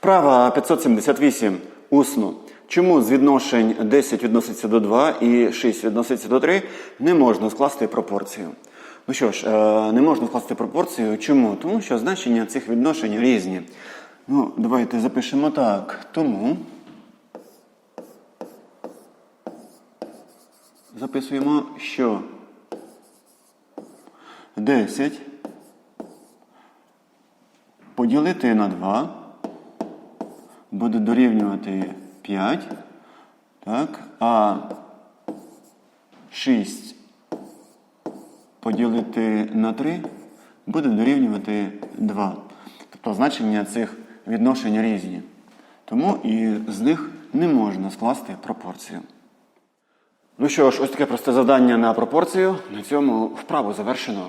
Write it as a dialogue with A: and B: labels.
A: Вправа 578. Усно. Чому з відношень 10 відноситься до 2 і 6 відноситься до 3 не можна скласти пропорцію? Ну що ж, е, не можна скласти пропорцію. Чому? Тому що значення цих відношень різні. Ну, давайте запишемо так. Тому записуємо, що 10 поділити на 2 буде дорівнювати 5. Так, а 6 поділити на 3 буде дорівнювати 2. Тобто значення цих відношень різні. Тому і з них не можна скласти пропорцію. Ну що ж, ось таке просте завдання на пропорцію. На цьому вправу завершено.